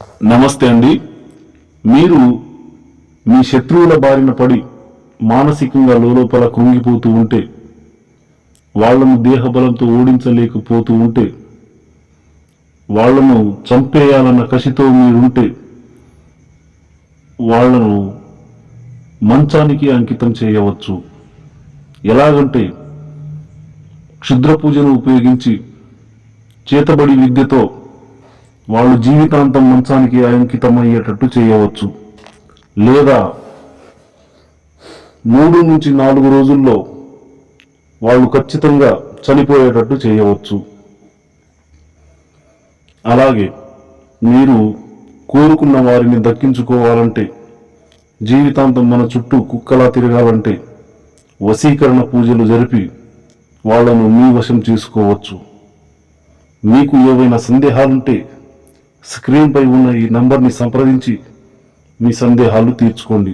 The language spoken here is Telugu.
నమస్తే అండి. మీరు మీ శత్రువుల బారిన పడి మానసికంగా లోపల కృంగిపోతూ ఉంటే వాళ్ళను దేహబలంతో ఓడించలేకపోతూ ఉంటే వాళ్ళను చంపేయాలన్న కసితో మీరుంటే వాళ్ళను మంచానికి అంకితం చేయవచ్చు. ఎలాగంటే క్షుద్ర పూజను ఉపయోగించి చేతబడి విద్యతో వాళ్ళు జీవితాంతం మంచానికి అంకితం అయ్యేటట్టు చేయవచ్చు. లేదా మూడు నుంచి నాలుగు రోజుల్లో వాళ్ళు ఖచ్చితంగా చనిపోయేటట్టు చేయవచ్చు. అలాగే మీరు కోరుకున్న వారిని దక్కించుకోవాలంటే జీవితాంతం మన చుట్టూ కుక్కలా తిరగాలంటే వశీకరణ పూజలు జరిపి వాళ్ళను మీ వశం చేసుకోవచ్చు. మీకు ఏవైనా సందేహాలుంటే స్క్రీన్పై ఉన్న ఈ నంబర్ని సంప్రదించి మీ సందేహాలు తీర్చుకోండి.